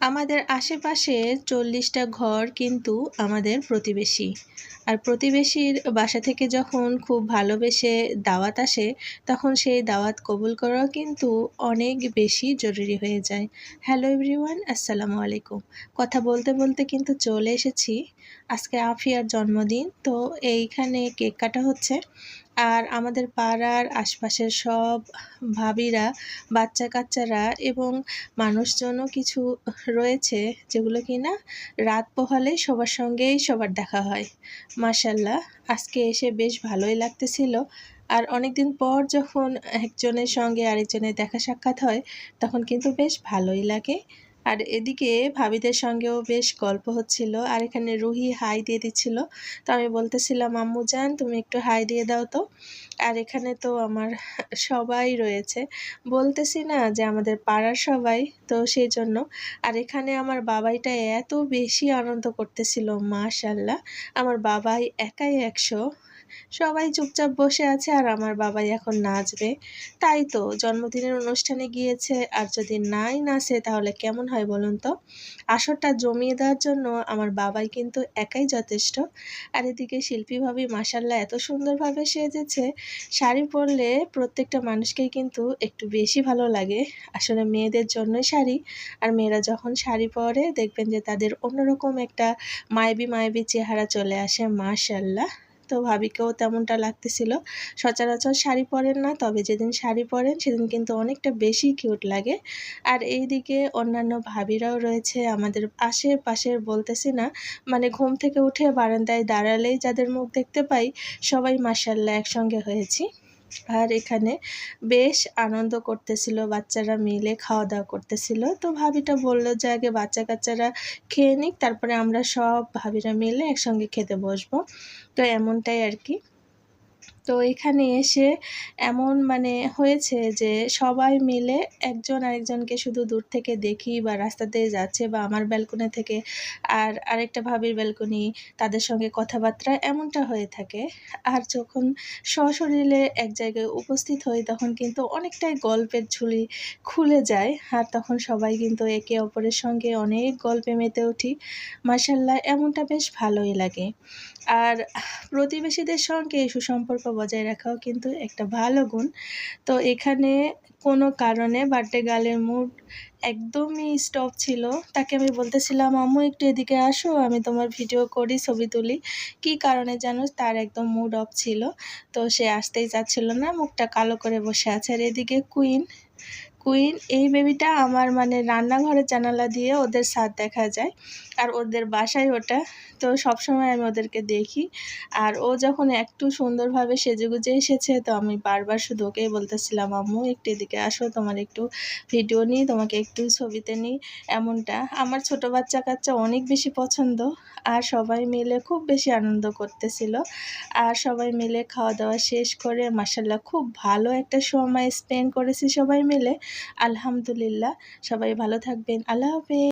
আমাদের আশেপাশে চল্লিশটা ঘর কিন্তু আমাদের প্রতিবেশী। আর প্রতিবেশীর বাসা থেকে যখন খুব ভালোবেসে দাওয়াত আসে, তখন সেই দাওয়াত কবুল করাও কিন্তু অনেক বেশি জরুরি হয়ে যায়। হ্যালো এভরিওয়ান, আসসালামু আলাইকুম। কথা বলতে বলতে কিন্তু চলে এসেছি। আজকে আফিয়ার জন্মদিন, তো এইখানে কেক কাটা হচ্ছে। আর আমাদের পাড়ার আশপাশের সব ভাবিরা বাচ্চা কাচ্চারা এবং মানুষজনও কিছু রয়েছে যেগুলো কি না রাত পোহালে সবার সঙ্গেই সবার দেখা হয়। মাসাল্লাহ আজকে এসে বেশ ভালোই লাগতেছিল। আর অনেকদিন পর যখন একজনের সঙ্গে আরেকজনের দেখা সাক্ষাৎ হয়, তখন কিন্তু বেশ ভালোই লাগে। আর এদিকে ভাবিদের সঙ্গেও বেশ গল্প হচ্ছিল। আর এখানে রুহি হাই দিয়ে দিচ্ছিল। তো আমি বলতেছিলাম, আম্মু যান, তুমি একটু হাই দিয়ে দাও তো। আর এখানে তো আমার সবাই রয়েছে। বলতেছি না যে আমাদের পাড়ার সবাই, তো সেই জন্য। আর এখানে আমার বাবাইটা এত বেশি আনন্দ করতেছিল, মাশাল্লাহ। আমার বাবাই একাই একশো। সবাই চুপচাপ বসে আছে আর আমার বাবাই এখন নাচবে। তাই তো, জন্মদিনের অনুষ্ঠানে গিয়েছে আর যদি নাই নাচে তাহলে কেমন হয় বলুন তো? আসরটা জমিয়ে দেওয়ার জন্য আমার বাবাই কিন্তু একাই যথেষ্ট। আর এদিকে শিল্পী ভাবি মাসাল্লাহ এত সুন্দরভাবে সেজেছে, শাড়ি পরলে প্রত্যেকটা মানুষকেই কিন্তু একটু বেশি ভালো লাগে। আসলে মেয়েদের জন্যই শাড়ি, আর মেয়েরা যখন শাড়ি পরে দেখবেন যে তাদের অন্যরকম একটা মায়াবী মায়াবী চেহারা চলে আসে, মাশাল্লাহ। তো ভাবিকেও তেমনটা লাগতেছিল। সচরাচর শাড়ি পরেন না, তবে যেদিন শাড়ি পরেন সেদিন কিন্তু অনেকটা বেশি কিউট লাগে। আর এই দিকে অন্যান্য ভাবিরাও রয়েছে, আমাদের আশেপাশের বলতেছি না মানে ঘুম থেকে উঠে বারান্দায় দাঁড়ালেই যাদের মুখ দেখতে পাই, সবাই মার্শাল্লাহ একসঙ্গে হয়েছি। আর এখানে বেশ আনন্দ করতেছিল, বাচ্চারা মিলে খাওয়া দাওয়া করতেছিল। তো ভাবিটা বলল যে, আগে বাচ্চা কাচ্চারা খেয়ে নিক, তারপরে আমরা সব ভাবিরা মিলে একসঙ্গে খেতে বসবো। তো এমনটাই আর কি। তো এখানে এসে এমন মানে হয়েছে যে সবাই মিলে একজন আরেকজনকে শুধু দূর থেকে দেখি বা রাস্তাতে যাচ্ছে বা আমার ব্যালকনি থেকে আর আরেকটা ভাবির ব্যালকনি তাদের সঙ্গে কথাবার্তা এমনটা হয়ে থাকে। আর যখন সশরীরে এক জায়গায় উপস্থিত হই তখন কিন্তু অনেকটাই গল্পের ঝুলি খুলে যায় আর তখন সবাই কিন্তু একে অপরের সঙ্গে অনেক গল্পে মেতে উঠি। মার্শাল্লাহ এমনটা বেশ ভালোই লাগে। আর প্রতিবেশীদের সঙ্গে সুসম্পর্ক বজায় রাখাও কিন্তু একটা ভালো গুণ। তো এখানে কোনো কারণে বার্থডে গার্লের মুড একদমই স্টপ ছিল। তাকে আমি বলতেছিলাম আমু একটু এদিকে আসো, আমি তোমার ভিডিও করি, ছবি তুলি। কি কারণে জানো? তার একদম মুড অফ ছিল। তো সে আসতেই চাচ্ছিল না, মুখটা কালো করে বসে আছে। আর এদিকে কুইন কুইন এই বেবিটা আমার মানে রান্নাঘরের জানালা দিয়ে ওদের সাথ দেখা যায় আর ওদের বাসায় ওটা। তো সবসময় আমি ওদেরকে দেখি। আর ও যখন একটু সুন্দরভাবে সেজেগুজে এসেছে, তো আমি বারবার শুধু ওকেই বলতেছিলাম, আম্মু, একটু এদিকে আসো, তোমার একটু ভিডিও নিই, তোমাকে একটু ছবিতে নিই। এমনটা। আমার ছোট বাচ্চা কাচ্চা অনেক বেশি পছন্দ আর সবাই মিলে খুব বেশি আনন্দ করতেছিল। আর সবাই মিলে খাওয়া দাওয়া শেষ করে মাসাল্লাহ খুব ভালো একটা সময় স্পেন্ড করেছি সবাই মিলে। আলহামদুলিল্লাহ সবাই ভালো থাকবেন আল্লাহ হাফেজ।